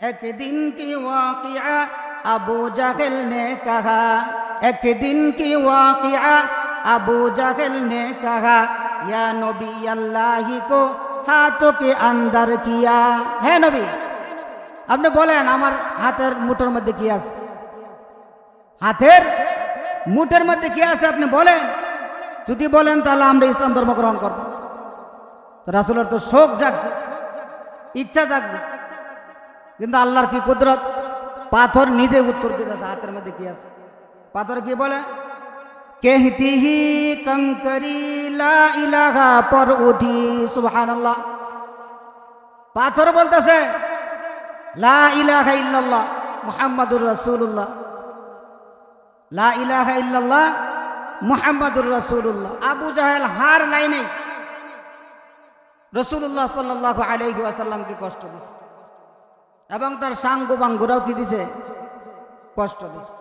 एक दिन की वाक़िया अबू जहल ने कहा एक दिन की वाक़िया अबू जहल ने कहा या नबी अल्लाह को हाथों के अंदर किया है নবী আপনি বলেন আমার হাতের মুঠোর মধ্যে কি আছে হাতের মুঠের মধ্যে কি আছে আপনি বলেন যদি বলেন তাহলে আমরা ইসলাম ধর্ম গ্রহণ করব রাসুলের তো শোক জাগছে ইচ্ছা জাগছে কিন্তু আল্লাহর কি কুদরত? পাথর নিজে উত্তর দিতেছে হাতের মধ্যে কি আছে? পাথর কি বলে? কেহতি হি কঙ্করি ইলাহা, পর উঠি, সুবহানাল্লাহ। পাথর বলতেছে, লা ইলাহা ইল্লাল্লাহ, মুহাম্মাদুর রাসূলুল্লাহ। লা ইলাহা ইল্লাল্লাহ, মুহাম্মাদুর রাসূলুল্লাহ। আবু জাহেল হার লাইনে রসুল্লাহ সাল্লাহ আলাইহি ওয়াসাল্লামকে কষ্ট দিছে? এবং তার সাঙ্গ বাঙ্গুরাও কি দিছে? কষ্ট দিছে।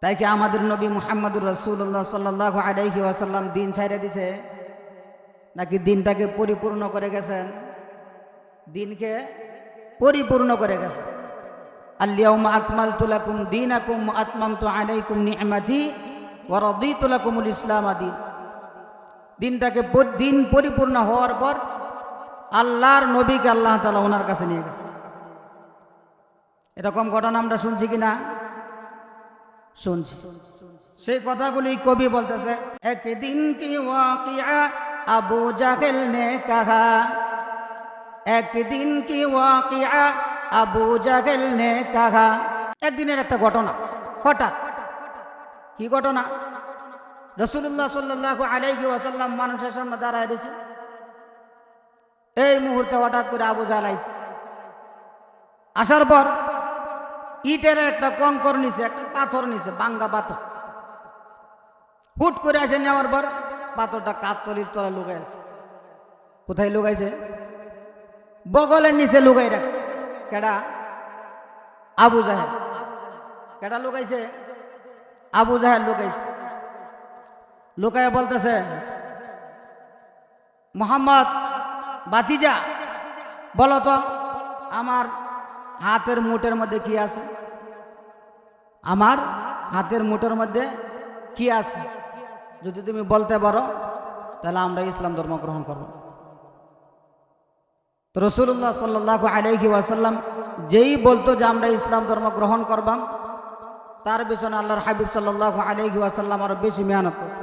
তাই কি আমাদের নবী মুহাম্মদুর রসুল্লাহ সাল্লাহ আলাইহি দিন ছাইড়ে দিছে? নাকি দিনটাকে পরিপূর্ণ করে গেছেন? দিনকে পরিপূর্ণ করে গেছে দিন আকুম তো দিন দিনটাকে দিন পরিপূর্ণ হওয়ার পর আল্লাহর নবীকে আল্লাহ তালা ওনার কাছে নিয়ে গেছে। এরকম ঘটনা আমরা শুনছি কি না? শুনছি। সেই কথাগুলি কবি বলতেছে, একদিন কি আবু জাহেল নে কাহা? একদিন কি আবু জাহেল নে কাহা? একদিনের একটা ঘটনা, হঠাৎ। কি ঘটনা? রসুল্লাহ সাল্লাহ আলাইহি ওয়াসাল্লাম মানুষের সামনে দাঁড়ায় দিয়েছে এই মুহূর্তে হঠাৎ করে আবু জাল আইছে। আসার পর ইটের একটা কঙ্কর নিচে একটা পাথর নিচে বাঙ্গা পাথর। হুট করে আসে নেওয়ার পর পাথরটা কাতলির তলা লুকাই আছে। কোথায় লুকাইছে? বগলের নিচে লুকাই রাখছে। কেডা? আবু জাহেল। কেডা লুকাইছে? আবু জাহেল লুকাইছে। লুকায় বলতেছে, মোহাম্মদ বাতিজা বলো তো, আমার হাতের মুঠের মধ্যে কি আছে? আমার হাতের মুঠের মধ্যে কি আছে? যদি তুমি বলতে পারো, তাহলে আমরা ইসলাম ধর্ম গ্রহণ করব। রসুল্লাহ সাল্লাহ আলাইহি ওয়াসাল্লাম যেই বলতো যে আমরা ইসলাম ধর্ম গ্রহণ করবাম, তার পিছনে আল্লাহর হাবিব সাল্লাহ আলাইহি ওয়াসাল্লাম আরও বেশি মেহনত করতো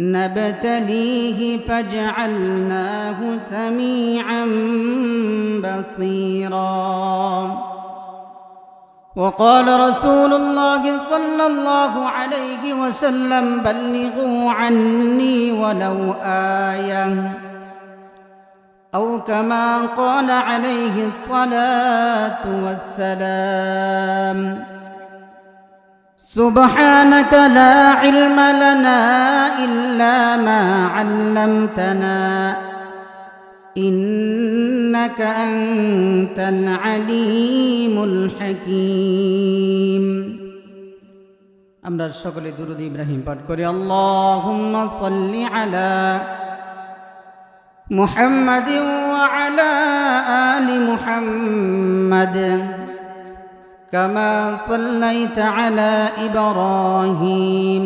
نبتليه فجعلناه سميعا بصيرا. وقال رسول الله صلى الله عليه وسلم بلغوا عني ولو آية. أو كما قال عليه الصلاة والسلام سبحانك لا علم لنا إلا ما علمتنا إنك أنت العليم الحكيم আমরা সকলে দুরুদ ইব্রাহিম পাঠ করি আল্লাহুম্মা সাল্লি আলা محمد وعلى آل محمد كما صليت على إبراهيم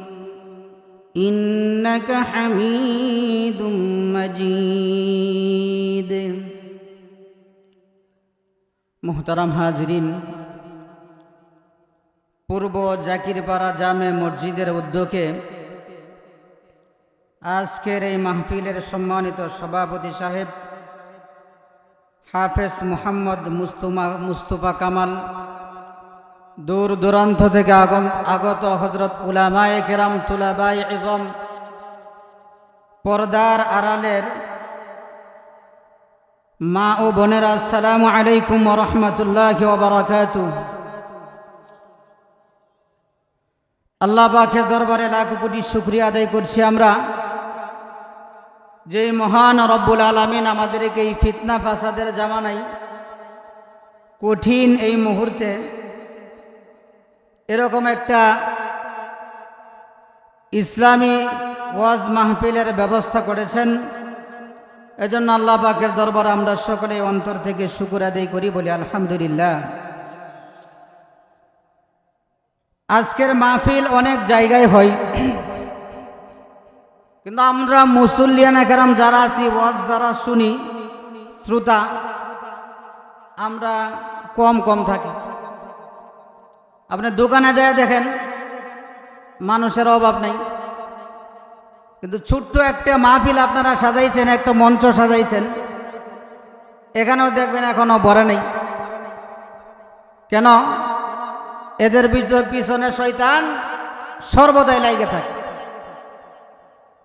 إنك حميد مجيد محترم হাজরিন পূর্ব জাকিরপাড়া জামে মসজিদের উদ্যোগে আজকের এই মাহফিলের সম্মানিত সভাপতি সাহেব হাফেজ মোহাম্মদ মুস্তুমা মুস্তফা কামাল দূর দূরান্ত থেকে আগত হজরত উলামায়ে কেরাম তুলাবাই ইজম পর্দার আড়ালের মা ও বোনেরা, আসসালামু আলাইকুম রহমতুল্লাহ ওবরাকাত আল্লাহ পাখের দরবারে লাখ কোটি শুক্রিয়া আদায় করছি আমরা। যে মহান রব্বুল আলমিন আমাদেরকে এই ফিতনা ফাসাদের জামানাই কঠিন এই মুহূর্তে এরকম একটা ইসলামী ওয়াজ মাহফিলের ব্যবস্থা করেছেন। এজন্য আল্লাহ পাকের দরবার আমরা সকলে অন্তর থেকে শুকুর আদায় করি বলি আলহামদুলিল্লাহ। আজকের মাহফিল অনেক জায়গায় হয়। কিন্তু আমরা মুসল্লিয়ান একরাম যারা আছি, ওয়াজ যারা শুনি, শ্রোতা, আমরা কম কম থাকি। আপনি দোকানে যায় দেখেন, মানুষের অভাব নাই। কিন্তু ছোট্ট একটা মাহফিল আপনারা সাজাইছেন, একটা মঞ্চ সাজাইছেন, এখানেও দেখবেন এখনও ভরে নেই। কেন? এদের পিছ- পিছনে শয়তান সর্বদাই লাইগে থাকে।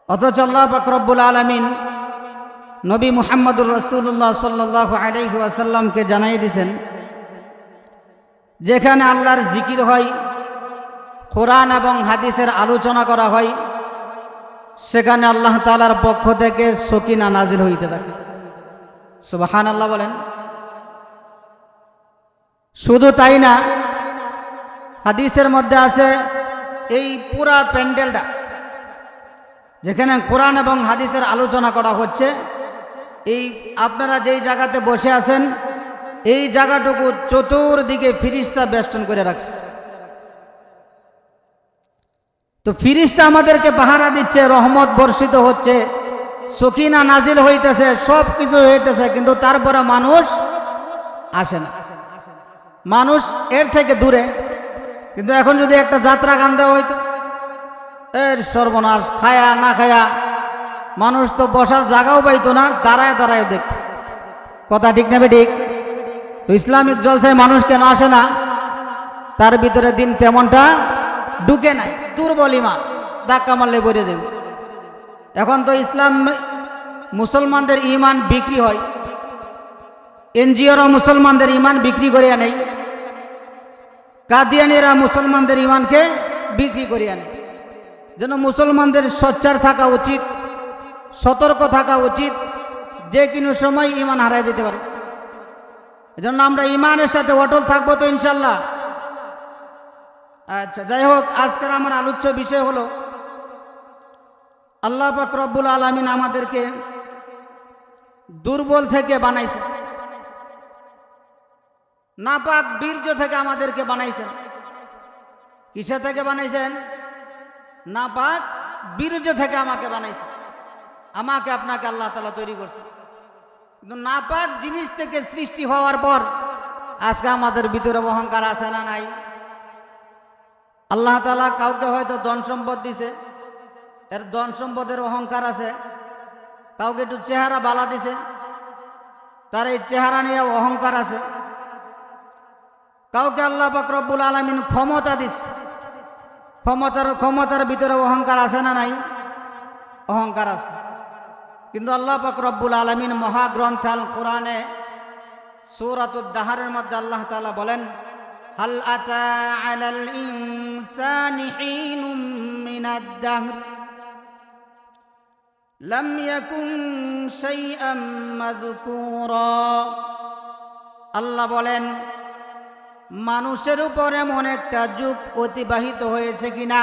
অথচ আল্লাহ বাকরব্বুল আলমিন নবী মুহাম্মদুর রসুল্লাহ সাল্লাহ আলাইহি আসাল্লামকে জানাই দিয়েছেন যেখানে আল্লাহর জিকির হয়, কোরআন এবং হাদিসের আলোচনা করা হয়, সেখানে আল্লাহ তালার পক্ষ থেকে সকিনা নাজিল হইতে থাকে। সুবাহান আল্লাহ বলেন। শুধু তাই না, হাদিসের মধ্যে আছে এই পুরা প্যান্ডেলটা, যেখানে কোরআন এবং হাদিসের আলোচনা করা হচ্ছে। এই আপনারা যেই জায়গাতে বসে আছেন এই জায়গাটুকু চতুর্দিকে ফিরিস্তা বেষ্টন করে রাখছে। তো ফিরিস্তা আমাদেরকে পাহারা দিচ্ছে, রহমত বর্ষিত হচ্ছে, সকিনা নাজিল হইতেছে সব কিছু হইতেছে, কিন্তু তারপরে মানুষ আসে না। মানুষ এর থেকে দূরে, কিন্তু এখন যদি একটা যাত্রা গান দেওয়া হইতো, এর সর্বনাশ, খায়া না খায়া, মানুষ তো বসার জায়গাও পাইতো না, দাঁড়ায় দাঁড়ায় দেখত। কথা ঠিক নেবে ঠিক? তো ইসলামিক জলসায় মানুষ কেন আসে না, তার ভিতরে দিন তেমনটা ঢুকে নাই, দুর্বল ইমান, ধাক্কা মারলে বেড়ে যাবে। এখন তো ইসলাম মুসলমানদের ইমান বিক্রি হয় এনজিওরা মুসলমানদের ইমান বিক্রি করিয়া নেই কাদিয়ানিরা মুসলমানদের ইমানকে বিক্রি করিয়া নেই যেন মুসলমানদের সচ্চার থাকা উচিত, সতর্ক থাকা উচিত, যে কোনো সময় ইমান হারায় যেতে পারে। এজন্য আমরা ইমানের সাথে অটল থাকব তো ইনশাল্লাহ আচ্ছা যাই হোক, আজকের আমার আলোচ্য বিষয় হলো, আল্লাহ পাক রব্বুল আলমিন আমাদেরকে দুর্বল থেকে বানাইছে নাপাক বীর্য থেকে আমাদেরকে বানাইছেন। কিসে থেকে বানাইছেন? নাপাক বীর্য থেকে আমাকে বানাইছেন। আমাকে আপনাকে আল্লাহ তালা তৈরি করছে কিন্তু নাপাক জিনিস থেকে সৃষ্টি হওয়ার পর আজকে আমাদের ভিতরে অহংকার আছে না নাই? আল্লাহ তালা কাউকে হয়তো ধন সম্পদ দিছে, এর ধন সম্পদের অহংকার আছে, কাউকে একটু চেহারা বালা দিছে, তার এই চেহারা নিয়ে অহংকার আছে। কাউকে আল্লাহ পাক রব্বুল আলমিন ক্ষমতা দিস ক্ষমতার ক্ষমতার ভিতরে অহংকার আছে না নাই? অহংকার আছে। কিন্তু আল্লাহ পাক রব্বুল আলমিন মহাগ্রন্থাল কোরআনে সূরাতুদ-দাহারের মধ্যে আল্লাহ তালা বলেন আতা আল্লাহ বলেন, মানুষের উপর এমন একটা যুগ অতিবাহিত হয়েছে কিনা?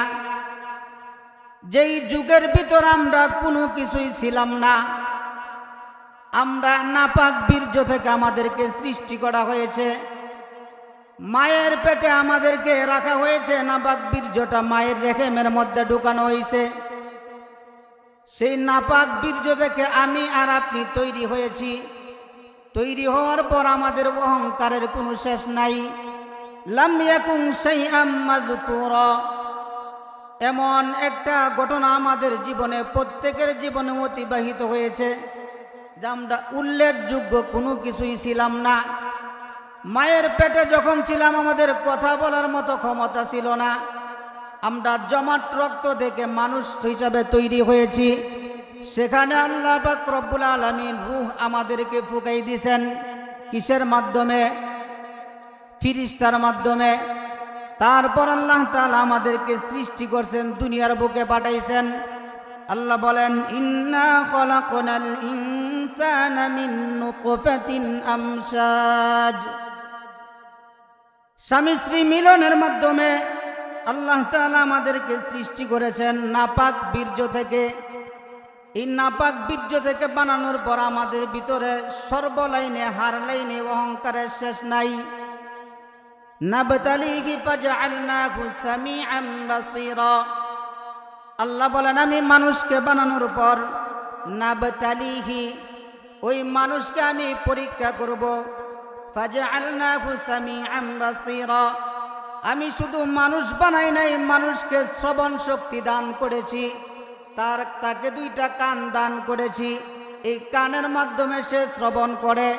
যেই যুগের ভিতর আমরা কোনো কিছুই ছিলাম না, আমরা নাপাক বীর্য থেকে আমাদেরকে সৃষ্টি করা হয়েছে। মায়ের পেটে আমাদেরকে রাখা হয়েছে, নাপাক বীর্যটা মায়ের রেখেমের মধ্যে ঢুকানো হয়েছে। সেই নাপাক বীর্য থেকে আমি আর আপনি তৈরি হয়েছি। তৈরি হওয়ার পর আমাদের অহংকারের কোনো শেষ নাই। লাম ইয়াকুন শাইআম মাযকুরা। এমন একটা ঘটনা আমাদের জীবনে, প্রত্যেকের জীবনে অতিবাহিত হয়েছে, যে আমরা উল্লেখযোগ্য কোনো কিছুই ছিলাম না। মায়ের পেটে যখন ছিলাম, আমাদের কথা বলার মতো ক্ষমতা ছিল না। আমরা জমাট রক্ত দেখে মানুষ হিসাবে তৈরি হয়েছি। সেখানে আল্লাহ রব্বুল আলমিন রুহ আমাদেরকে ফুকাই দিছেন কিসের মাধ্যমে? ফিরিস্তার মাধ্যমে। তারপর আল্লাহ তালা আমাদেরকে সৃষ্টি করছেন, দুনিয়ার বুকে পাঠাইছেন। আল্লাহ বলেন, ইন্না স্বামী স্ত্রী মিলনের মাধ্যমে আল্লাহ তাআলা আমাদেরকে সৃষ্টি করেছেন নাপাক বীর্য থেকে। এই নাপাক বীর্য থেকে বানানোর পর আমাদের ভিতরে সর্বলাইনে হার লাইনে অহংকারের শেষ নাই নাবতালিহি ফাজআলনাহু সামিআন বাসীরা আল্লাহ বলেন, আমি মানুষকে বানানোর পর নাবতালিহি ওই মানুষকে আমি পরীক্ষা করব। আমি শুধু মানুষ বানাই নাই, মানুষকে শ্রবণ শক্তি দান করেছি। তার, তাকে দুইটা কান দান করেছি। এই কানের মাধ্যমে সে শ্রবণ করে।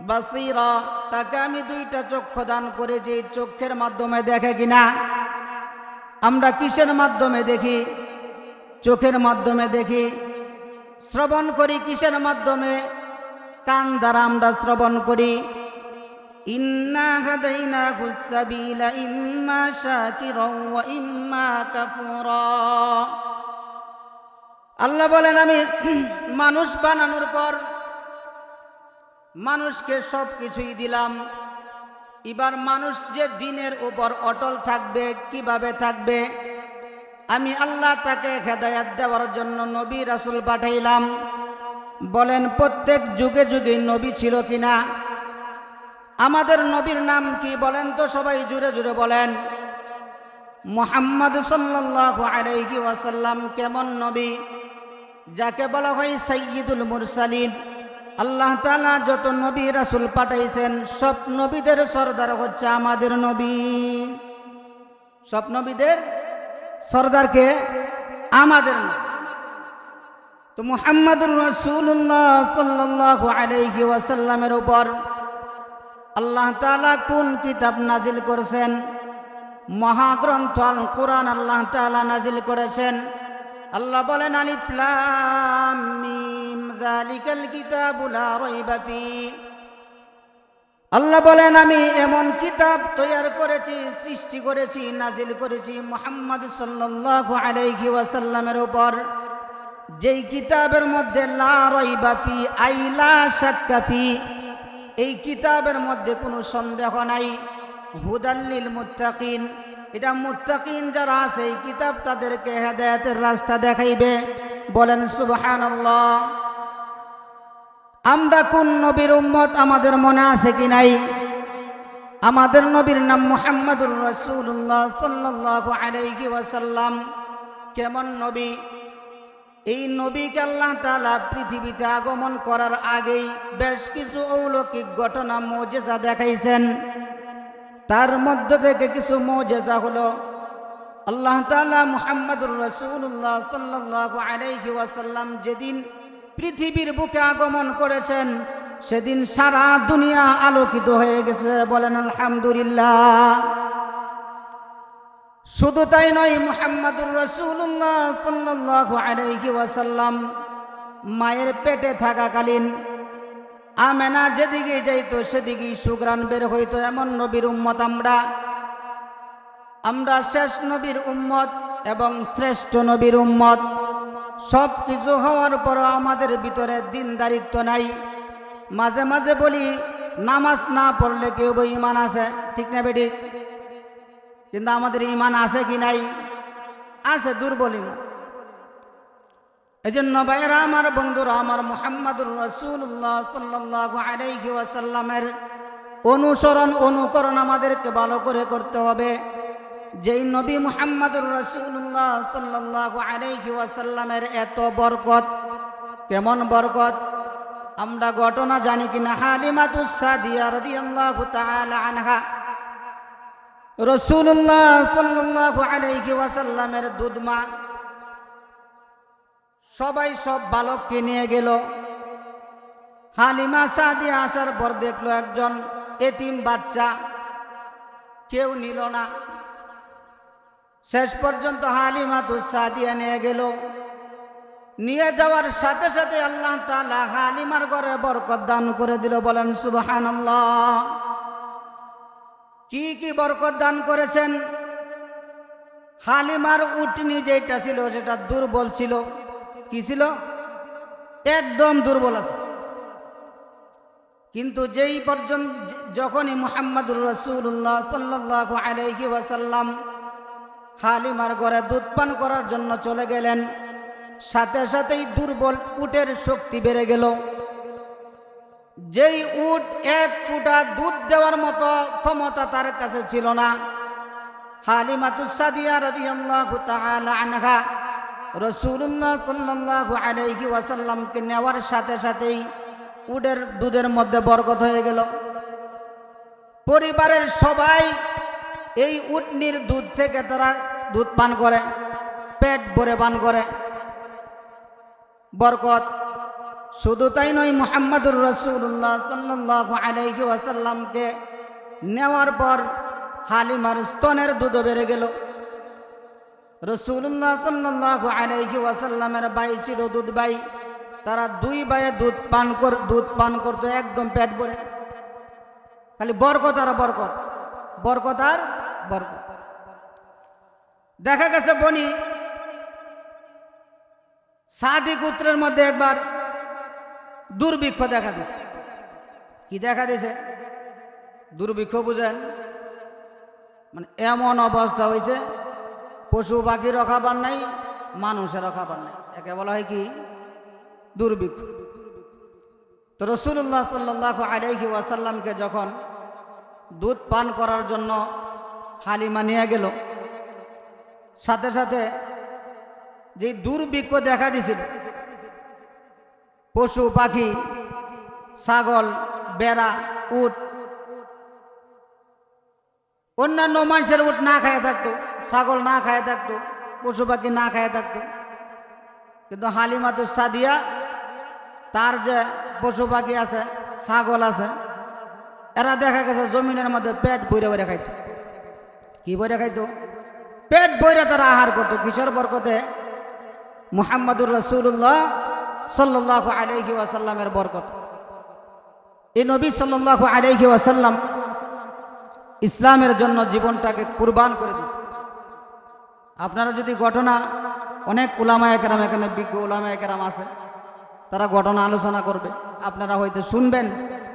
বাসিরা, তাকে আমি দুইটা চক্ষু দান করেছি চক্ষের মাধ্যমে দেখে কিনা? আমরা কিসের মাধ্যমে দেখি? চোখের মাধ্যমে দেখি। শ্রবণ করি কিসের মাধ্যমে? কান দ্বারা আমরা শ্রবণ করি। আল্লাহ বলেন, আমি মানুষ বানানোর পর মানুষকে সব কিছুই দিলাম। এবার মানুষ যে দিনের উপর অটল থাকবে, কীভাবে থাকবে? আমি আল্লাহ তাকে হেদায়াত দেওয়ার জন্য নবী রাসুল পাঠাইলাম। বলেন, প্রত্যেক যুগে যুগে নবী ছিল কিনা? আমাদের নবীর নাম কি বলেন তো সবাই জুড়ে জুড়ে বলেন। মোহাম্মদ সাল্লাল্লাহু আলাইহি ওয়াসাল্লাম কেমন নবী? যাকে বলা হয় সৈয়দুল মুরসালিন। আল্লাহ তাআলা যত নবী রাসুল পাঠাইছেন, সব নবীদের সর্দার হচ্ছে আমাদের নবী। সব নবীদের সর্দারকে আমাদের তো মুহাম্মাদুর রাসূলুল্লাহ সাল্লাল্লাহু আলাইহি ওয়াসাল্লামের উপর আল্লাহ তাআলা কোন কিতাব নাজিল করেছেন? মহাগ্রন্থ আল কোরআন আল্লাহ তাআলা নাজিল করেছেন। আল্লাহ বলেন, আলিফ লাম মিম। আল্লাহ বলেন, আমি এমন কিতাব তৈরি করেছি, সৃষ্টি করেছি, নাজিল করেছি মুহাম্মদ সাল্লাল্লাহু আলাইহি ওয়াসাল্লামের উপর। যেই কিতাবের মধ্যে লা রাইবা ফি, আই লা শাক্কা ফি, এই কিতাবের মধ্যে কোনো সন্দেহ নাই। হুদাল্লিল মুত্তাকিন, এটা মুত্তাকিন যারা আছে, এই কিতাব তাদেরকে হেদায়েতের রাস্তা দেখাইবে। বলেন, সুবহানাল্লাহ। আমরা কোন নবীর উম্মত আমাদের মনে আছে কি নাই? আমাদের নবীর নাম মুহাম্মাদুর রাসূলুল্লাহ সাল্লাল্লাহু আলাইহি ওয়াসাল্লাম। কেমন নবী? এই নবীকে আল্লাহ তাআলা পৃথিবীতে আগমন করার আগেই বেশ কিছু অলৌকিক ঘটনা, মজেজা দেখাইছেন। তার মধ্য থেকে কিছু মজেজা হলো, আল্লাহ তাআলা মুহাম্মাদুর রাসূলুল্লাহ সাল্লাল্লাহু আলাইহি ওয়াসাল্লাম যেদিন পৃথিবীর বুকে আগমন করেছেন, সেদিন সারা দুনিয়া আলোকিত হয়ে গেছে। বলেন, আলহামদুলিল্লাহ। শুধু তাই নয়, মুহাম্মাদুর রসুল্লাহ আলাইহি ওয়াসাল্লাম মায়ের পেটে থাকাকালীন আমেনা যেদিকে যাইতো, সেদিকেই সুগ্রাণ বের হইতো। এমন নবীর উম্মত আমরা। আমরা শেষ নবীর উম্মত এবং শ্রেষ্ঠ নবীর উম্মত। সব কিছু হওয়ার পরও আমাদের ভিতরে দিনদারিত্ব নাই। মাঝে মাঝে বলি, নামাজ না পড়লে কেউ বই ইমান আছে ঠিক না বেটি? কিন্তু আমাদের ইমান আছে কি নাই? আছে দুর্বল ইমান এই জন্য ভাইয়েরা, আমার বন্ধুরা, আমার মোহাম্মদুর রসুল্লাহ সাল্লাহ আলাইহি ওয়াসাল্লামের অনুসরণ, অনুকরণ আমাদেরকে ভালো করে করতে হবে। যেই নবী মুহাম্মদুর রসুল্লাহ সাল্লাহ আলাইহি ওয়াসাল্লামের এত বরকত, কেমন বরকত? আমরা ঘটনা জানি কিনা? হালিমাতুস সাদিয়া রাদিয়াল্লাহু তাআলা আনহা রসুল্লাহ সাল্লাল্লাহু আলাইহি ওয়াসাল্লামের দুধমা, সবাই সব বালককে নিয়ে গেল। হালিমা সাদিয়া আসার পর দেখল একজন এতিম বাচ্চা, কেউ নিল না। শেষ পর্যন্ত হালিমা তো সাদিয়া নিয়ে গেল। নিয়ে যাওয়ার সাথে সাথে আল্লাহ তালা হালিমার ঘরে বরকত দান করে দিল, বলেন সুবাহান কি কি বরকত দান করেছেন? হালিমার উটনি যেটা ছিল, সেটা দুর্বল ছিল। কি ছিল? একদম দুর্বল আছে। কিন্তু যেই পর্যন্ত, যখনই মুহাম্মদুর রসুল্লাহ সাল্লাহ আলাইহি ওয়াসাল্লাম হালিমার ঘরে দুধ পান করার জন্য চলে গেলেন। সাথে সাথেই দুর্বল উটের শক্তি বেড়ে গেল। যেই উট এক ফুটা দুধ দেওয়ার মতো ক্ষমতা তার কাছে ছিল না। হালিমাতুসাদিয়া রাদিয়াল্লাহু তাআলা আনহা রসুল্লাহ সাল্লাল্লাহু আলাইহি ওয়াসাল্লামকে নেওয়ার সাথে সাথেই উটের দুধের মধ্যে বরকত হয়ে গেল। পরিবারের সবাই এই উটনির দুধ থেকে তারা দুধ পান করে, পেট ভরে পান করে। বরকত, শুধু তাই নয়, মোহাম্মদুর রসুল্লাহ সাল্লাহ আলাইহি ওয়াসাল্লামকে নেওয়ার পর হালিমার স্তনের দুধও বেড়ে গেল। রসুল্লাহ সাল্লাহ আলাইহি ওয়াসাল্লামের বাই ছিল দুধ বাই তারা দুই বাইয়ে দুধ পান কর, দুধ পান করতো, একদম পেট ভরে। খালি বরকত আর বরকত। বরকত আর বরকত দেখা গেছে বনি সাদি পুত্রের মধ্যে একবার দুর্ভিক্ষ দেখা দিছে কি দেখা দিছে দুর্ভিক্ষ বুঝেন? মানে এমন অবস্থা হয়েছে, পশু পাখি রখাবার নাই, মানুষের রখাবার নাই। একে বলা হয় কি? দুর্ভিক্ষ। তো রসুল্লাহ সাল্লাহ আলাইহি ওয়াসাল্লামকে যখন দুধ পান করার জন্য হালিমা নিয়ে গেল। সাথে সাথে যে দুর্ভিক্ষ দেখা দিছিল পশু, পাখি, ছাগল, বেড়া, উট, অন্যান্য মানুষের উট না খায় থাকতো, ছাগল না খায় থাকতো, পশু, পাখি না খায় থাকতো। কিন্তু হালিমাতু সাদিয়া, তার যে পশু, পাখি আছে, ছাগল আছে, এরা দেখা গেছে জমিনের মধ্যে পেট বইরে বইরে খাইতো। কি বইরে খাইতো? পেট বইরে তারা আহার করতো। কিশোর বরকতে? মুহাম্মদুর রসুল্লাহ সাল্লাহ আলহি ওয়াসাল্লামের বরকত। এই নবী সাল্লাহ আলহি ওয়াসাল্লাম ইসলামের জন্য জীবনটাকে কুরবান করে দিয়েছে। আপনারা যদি ঘটনা, অনেক উলামা একরাম এখানে, বিজ্ঞ উলামা একরাম আছে, তারা ঘটনা আলোচনা করবে। আপনারা হয়তো শুনবেন,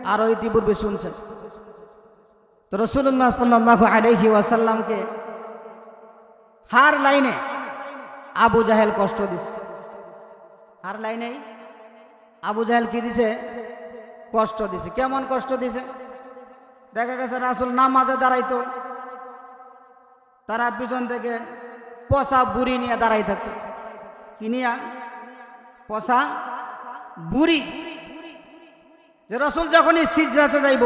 আরও ইতিপূর্বে শুনছেন। রসুল্লাহ সাল্লাহ আলহি ওয়াসাল্লামকে হার লাইনে আবু জাহেল কষ্ট দিছে। হার লাইনেই আবু জাহেল কি দিছে? কষ্ট দিছে। কেমন কষ্ট দিছে? দেখা গেছে রাসুল নামাজে দাঁড়াইতো। তারা পিছন থেকে পচা বুড়ি নিয়ে দাঁড়াই থাকতো। কি নিয়া? পচা বুড়ি। যে রসুল যখনই সিজরাতে যাইব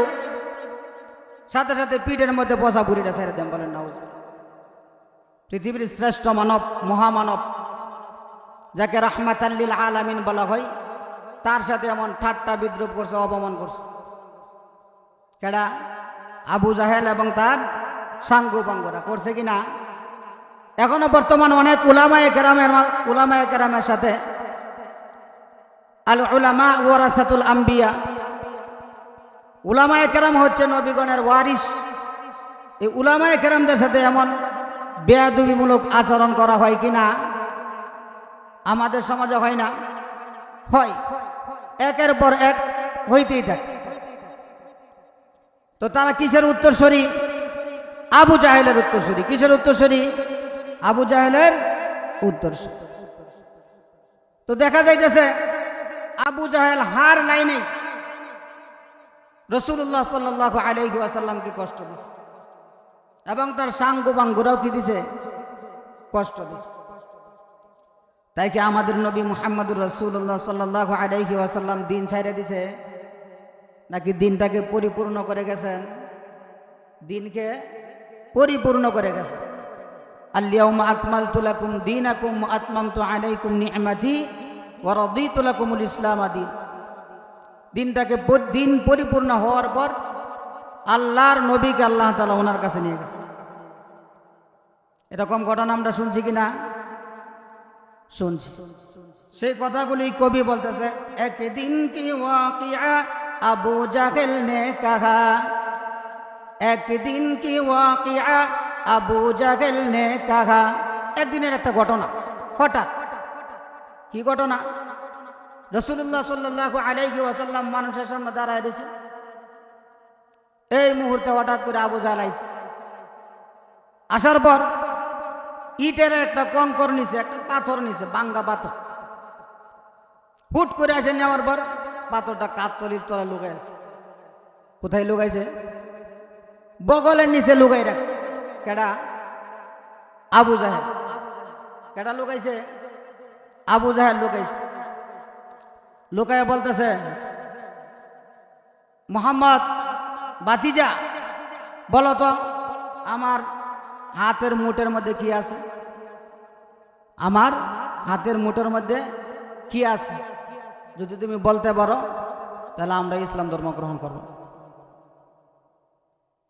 সাথে সাথে পিঠের মধ্যে পচা বুড়িটা ছেড়ে দেন, বলেন না পৃথিবীর শ্রেষ্ঠ মানব, মহামানব, যাকে রাহমাতাল্লিল আলামিন বলা হয়, তার সাথে এমন ঠাট্টা বিদ্রুপ করছে, অপমান করছে। কেডা? আবু জাহেল এবং তার সাঙ্গু পাঙ্গুরা, করছে কি না? এখনও বর্তমান অনেক উলামায়ে কেরামের মা- উলামায়ে কেরামের সাথে আল উলামা ওয়ারাসাতুল আম্বিয়া উলামায়ে কেরাম হচ্ছে নবীগণের ওয়ারিস এই উলামায়ে কেরামদের সাথে এমন বেয়াদুবিমূলক আচরণ করা হয় কি না? আমাদের সমাজে হয় না? হয়। একের পর এক হইতেই থাকে। তো তারা কিসের উত্তরসূরি? আবু জাহেলের উত্তরসূরি। কিসের উত্তরসূরি? আবু জাহেলের উত্তরসূরি। তো দেখা যাইতেছে আবু জাহেল হার লাইনে রসুল্লাহ সাল্লাহ আলাইহি আসাল্লামকে কষ্ট দিছে। এবং তার সাঙ্গু বাঙ্গুরাও কি দিছে? কষ্ট দিছে। তাই কি আমাদের নবী মুহাম্মদুর রসুল্লাহ সাল্লাহ আলাইহি আসাল্লাম দিন ছাইড়ে দিছে? নাকি দিনটাকে পরিপূর্ণ করে গেছেন? দিনকে পরিপূর্ণ করে গেছেন। আল্লিয়াউমা আকমাল তুলাকুম দিন আকুম আতমাম তো আলাইকুম নিয়ামাতি ওরদি তুলাকুমুল ইসলাম আদিন। দিনটাকে দিন পরিপূর্ণ হওয়ার পর আল্লাহর নবীকে আল্লাহ তালা ওনার কাছে নিয়ে গেছে। এরকম ঘটনা আমরা শুনছি কি না শুনছি। সেই কথাগুলি কবি বলতেছে, একদিন কি আবু জাহেল নে কাহা? একদিন কি ওয়াকিয়া আবু জাহেল নে কাহা? একদিনের একটা ঘটনা, হঠাৎ। কি ঘটনা? রসুল্লাহ সাল্লাহ আলাইহি ওয়াসাল্লাম মানুষের সামনে দাঁড়ায় রয়েছে। এই মুহূর্তে হঠাৎ করে আবু জাহেল আইছে। আসার পর ইটের একটা কঙ্কর নিচে, একটা পাথর নিচে, বাঙ্গা পাথর। হুট করে আসে নেওয়ার পর পাথরটা কাতলির তলা লুকাই আছে। কোথায় লুকাইছে? বগলের নিচে লুকাই রাখছে। কেডা? আবু জাহেদ কেডা লুকাইছে? আবু জাহেদ লুকাইছে। লুকায় বলতেছে, মোহাম্মদ বাতিজা, বলো তো, আমার হাতের মুঠের মধ্যে কি আছে? আমার হাতের মুঠের মধ্যে কি আছে? যদি তুমি বলতে পারো, তাহলে আমরা ইসলাম ধর্ম গ্রহণ করব।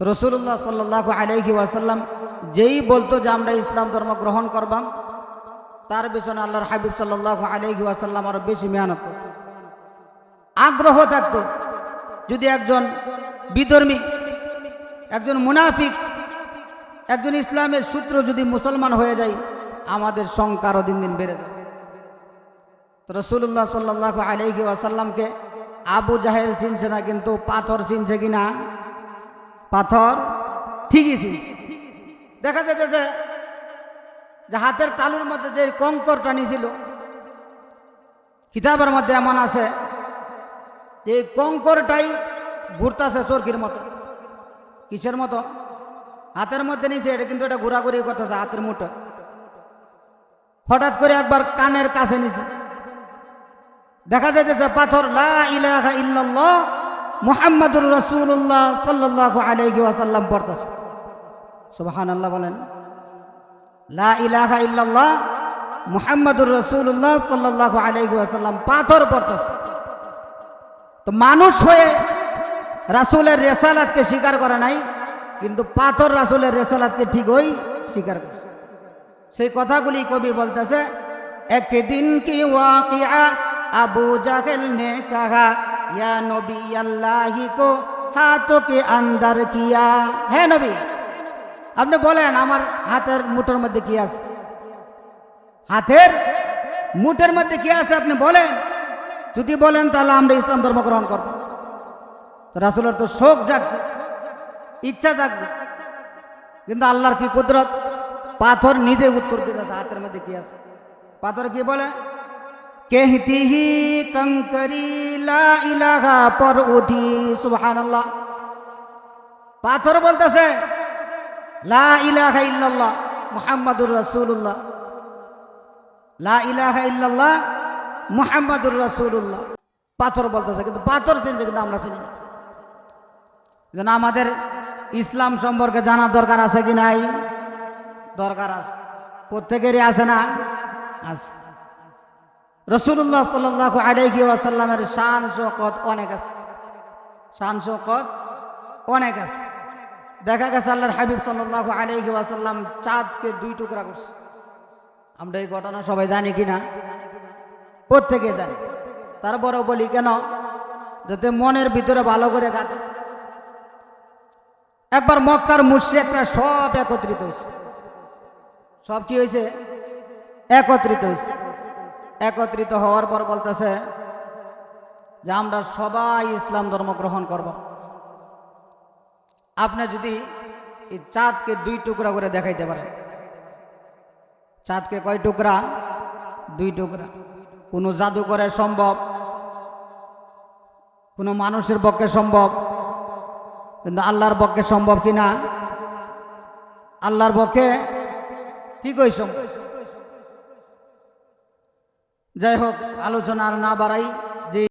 রসুল্লাহ সাল্লাহ আলাইহি ওয়াসাল্লাম যেই বলতো যে আমরা ইসলাম ধর্ম গ্রহণ করবাম, তার পিছনে আল্লাহর হাবিব সাল্লাহ আলাইহি ওয়াসাল্লাম আরও বেশি মেহনত করত আগ্রহ থাকতো। যদি একজন বিধর্মী, একজন মুনাফিক, একজন ইসলামের সূত্র যদি মুসলমান হয়ে যায়, আমাদের সংখ্যা দিন দিন বেড়ে যায় তো রসুল্লাহ সাল্লাহ আলহি আসাল্লামকে আবু জাহেল চিনছে না, কিন্তু পাথর চিনছে কি না পাথর ঠিকই চিনছে। দেখা যেতেছে যে হাতের তালুর মধ্যে যে কঙ্করটা নিয়েছিল, কিতাবের মধ্যে এমন আছে এই কঙ্করটাই ঘুরতাছে চরকির মতো। কিসের মতো? হাতের মধ্যে নিচে এটা কিন্তু এটা ঘোরাঘুরি করতেছে, হাতের মুঠো। হঠাৎ করে একবার কানের কাছে নিছে। দেখা যাইতেছে পাথর ইল্লাল্লাহ মুহাম্মাদুর রাসূলুল্লাহ সাল্লাল্লাহু আলাইহি ওয়াসাল্লাম পড়তেছে। সুবহানাল্লাহ বলেন, লা ইলাহা ইল্লাল্লাহ মুহাম্মাদুর রাসূলুল্লাহ সাল্লাল্লাহু আলাইহি ওয়াসাল্লাম পাথর পড়তেছে। তো মানুষ হয়ে রাসুলের রেসালাতকে স্বীকার করে নাই, কিন্তু পাথর রাসুলের রেসালাতকে ঠিক ওই স্বীকার করে সেই কথাগুলি কবি বলতেছে, একদিন কি ওয়াকিয়া আবু জাহেল নে কাহা, ইয়া নবী আল্লাহি কো হাতকে আন্দার কিয়া? হ্যাঁ নবী, আপনি বলেন, আমার হাতের মুঠোর মধ্যে কি আছে? হাতের মুঠের মধ্যে কি আছে আপনি বলেন? যদি বলেন তাহলে আমরা ইসলাম ধর্ম গ্রহণ করব। রাসুলের তো শোক জাগছে, ইচ্ছা জাগছে। কিন্তু আল্লাহর কি কুদরত? পাথর নিজে উত্তর দিতেছে হাতের মধ্যে কি আছে? পাথর কি বলে? কেহতি হি কঙ্করি ইলাহা, পর উঠি, সুবহানাল্লাহ। পাথর বলতেছে, লা ইলাহা ইল্লাল্লাহ, মুহাম্মাদুর রাসূলুল্লাহ। লা ইলাহা ইল্লাল্লাহ মুহাম্মাদুর রাসূলুল্লাহ। পাথর বলতেছে, কিন্তু পাথর চিনছে কিন্তু আমরা চিনি না। যেন আমাদের ইসলাম সম্পর্কে জানার দরকার আছে কি নাই? দরকার আছে। প্রত্যেকেরই আছে না? আছে। রসুল্লাহ সাল্লাহ আলাইহি ওয়াসাল্লামের শান শকত অনেক আছে। শান শকত অনেক আছে। দেখা গেছে আল্লাহর হাবিব সাল্লাহ আলাইহি ওয়াসাল্লাম চাঁদকে দুই টুকরা করছে। আমরা এই ঘটনা সবাই জানি কি না? প্রত্যেকে জানি। তারপরেও বলি, কেন? যাতে মনের ভিতরে ভালো করে কাটে। একবার মক্কার মুর্শিকরা সব একত্রিত হয়েছে। সব কি হয়েছে? একত্রিত হয়েছে। একত্রিত হওয়ার পর বলতেছে যে, আমরা সবাই ইসলাম ধর্ম গ্রহণ করব। আপনি যদি এই চাঁদকে দুই টুকরা করে দেখাইতে পারেন। চাঁদকে কয় টুকরা? দুই টুকরা। কোনো জাদুঘরে সম্ভব, কোনো মানুষের পক্ষে সম্ভব, কিন্তু আল্লাহর পক্ষে সম্ভব কি না? আল্লাহর পক্ষে কি কই সম্ভব? যাই হোক, আলোচনা আর না বাড়াই।